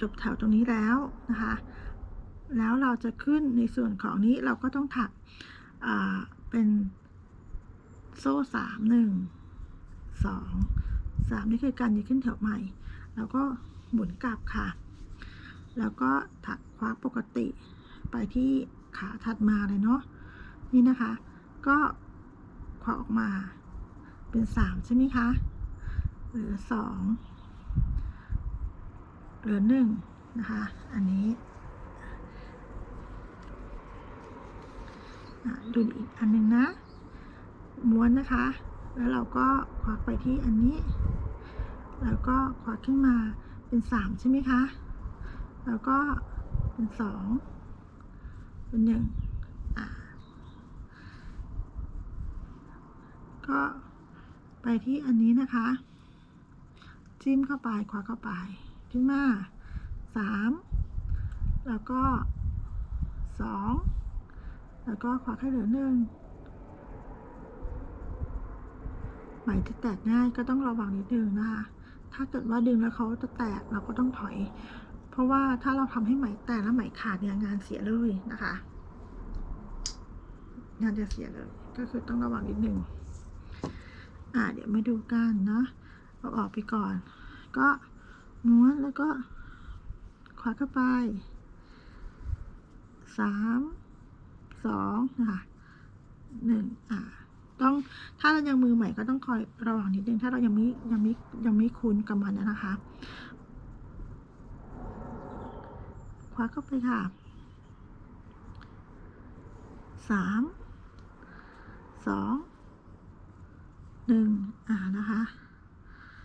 จบแถวตรงนี้แล้วนะคะ แล้วเราจะขึ้นในส่วนของนี้เราก็ต้องถักเป็นโซ่สามหนึ่งสองสามนี่คือการยืนขึ้นแถวใหม่ แล้วก็หมุนกลับค่ะ แล้วก็ถักควักปกติไปที่ขาถัดมาเลยเนาะนี่นะคะ ก็ควักออกมาเป็นสามใช่ไหมคะหลือสอง ลือหนึ่งนะคะ อันนี้ดูอีกอันหนึ่งนะ ม้วนนะคะ แล้วเราก็ควักไปที่อันนี้ แล้วก็ควักขึ้นมาเป็นสามใช่ไหมคะ แล้วก็เป็นสองเป็นหนึ่งก็ไปที่อันนี้นะคะ จิ้มเข้าไปควักเข้าไป ขึ้นมาสามแล้วก็สองแล้วก็ควักให้เหลือหนึ่งไหมจะแตกง่ายก็ต้องระวังนิดนึงนะคะ ถ้าเกิดว่าดึงแล้วเขาจะแตกเราก็ต้องถอย เพราะว่าถ้าเราทำให้ไหมแตกแล้วไหมขาดเนี่ยงานเสียเลยนะคะ งานจะเสียเลย ก็คือต้องระวังนิดนึงอ่าเดี๋ยวมาดูกันเนาะเอาออกไปก่อน ก็ ม้วนแล้วก็ควักเข้าไปสามสองนะคะหนึ่งอ่าต้องถ้าเรายังมือใหม่ก็ต้องคอยระวังนิดนึงถ้าเรายังไม่ยังไม่ยังไม่คุ้นกับมันนะนะคะควักเข้าไปค่ะสามสองหนึ่งอ่านะคะ